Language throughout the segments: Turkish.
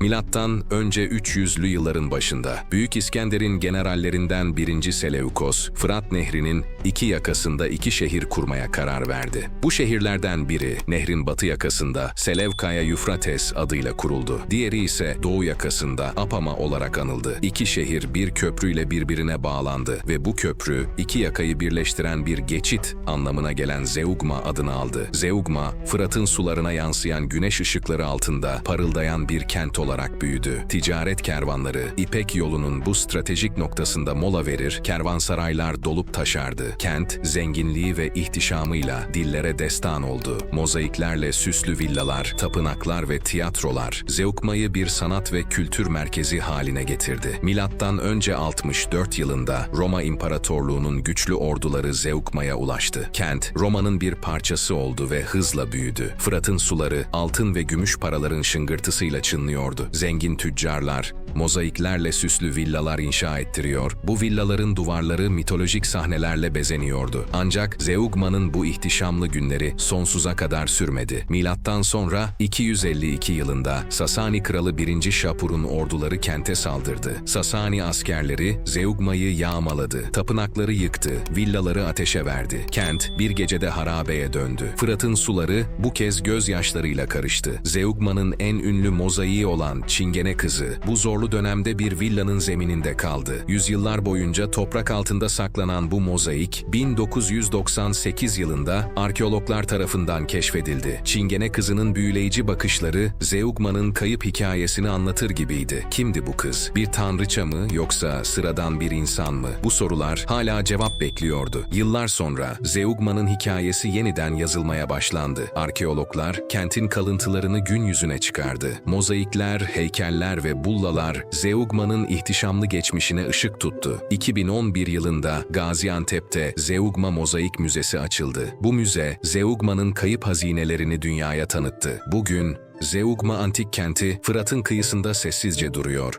Milattan önce 300'lü yılların başında Büyük İskender'in generallerinden 1. Seleukos, Fırat Nehri'nin iki yakasında iki şehir kurmaya karar verdi. Bu şehirlerden biri nehrin batı yakasında Selevkaya Yufrates adıyla kuruldu. Diğeri ise doğu yakasında Apama olarak anıldı. İki şehir bir köprüyle birbirine bağlandı ve bu köprü iki yakayı birleştiren bir geçit anlamına gelen Zeugma adını aldı. Zeugma, Fırat'ın sularına yansıyan güneş ışıkları altında parıldayan bir kent olarak büyüdü. Ticaret kervanları İpek yolunun bu stratejik noktasında mola verir, kervansaraylar dolup taşardı. Kent, zenginliği ve ihtişamıyla dillere destan oldu. Mozaiklerle süslü villalar, tapınaklar ve tiyatrolar, Zeugma'yı bir sanat ve kültür merkezi haline getirdi. Milattan önce 64 yılında Roma İmparatorluğu'nun güçlü orduları Zeugma'ya ulaştı. Kent, Roma'nın bir parçası oldu ve hızla büyüdü. Fırat'ın suları altın ve gümüş paraların şıngırtısıyla çınlıyordu. Zengin tüccarlar, mozaiklerle süslü villalar inşa ettiriyor, bu villaların duvarları mitolojik sahnelerle bezeniyordu. Ancak Zeugma'nın bu ihtişamlı günleri sonsuza kadar sürmedi. Milattan sonra 252 yılında Sasani kralı 1. Şapur'un orduları kente saldırdı. Sasani askerleri Zeugma'yı yağmaladı, tapınakları yıktı, villaları ateşe verdi. Kent bir gecede harabeye döndü. Fırat'ın suları bu kez gözyaşlarıyla karıştı. Zeugma'nın en ünlü mozaiği olan Çingene kızı bu zorlu dönemde bir villanın zemininde kaldı. Yüzyıllar boyunca toprak altında saklanan bu mozaik 1998 yılında arkeologlar tarafından keşfedildi. Çingene kızının büyüleyici bakışları Zeugma'nın kayıp hikayesini anlatır gibiydi. Kimdi bu kız? Bir tanrıça mı yoksa sıradan bir insan mı? Bu sorular hala cevap bekliyordu. Yıllar sonra Zeugma'nın hikayesi yeniden yazılmaya başlandı. Arkeologlar kentin kalıntılarını gün yüzüne çıkardı. Mozaikler, heykeller ve bullalar Zeugma'nın ihtişamlı geçmişine ışık tuttu. 2011 yılında Gaziantep'te Zeugma Mozaik Müzesi açıldı. Bu müze Zeugma'nın kayıp hazinelerini dünyaya tanıttı. Bugün Zeugma antik kenti Fırat'ın kıyısında sessizce duruyor.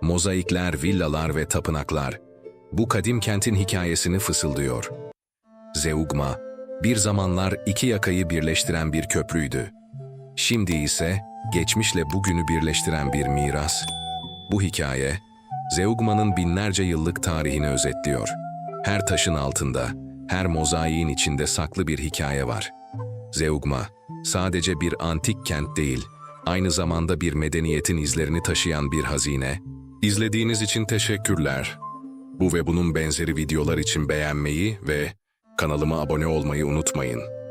Mozaikler, villalar ve tapınaklar bu kadim kentin hikayesini fısıldıyor. Zeugma, bir zamanlar iki yakayı birleştiren bir köprüydü. Şimdi ise geçmişle bugünü birleştiren bir miras. Bu hikaye, Zeugma'nın binlerce yıllık tarihini özetliyor. Her taşın altında, her mozaiğin içinde saklı bir hikaye var. Zeugma, sadece bir antik kent değil, aynı zamanda bir medeniyetin izlerini taşıyan bir hazine. İzlediğiniz için teşekkürler. Bu ve bunun benzeri videolar için beğenmeyi ve kanalıma abone olmayı unutmayın.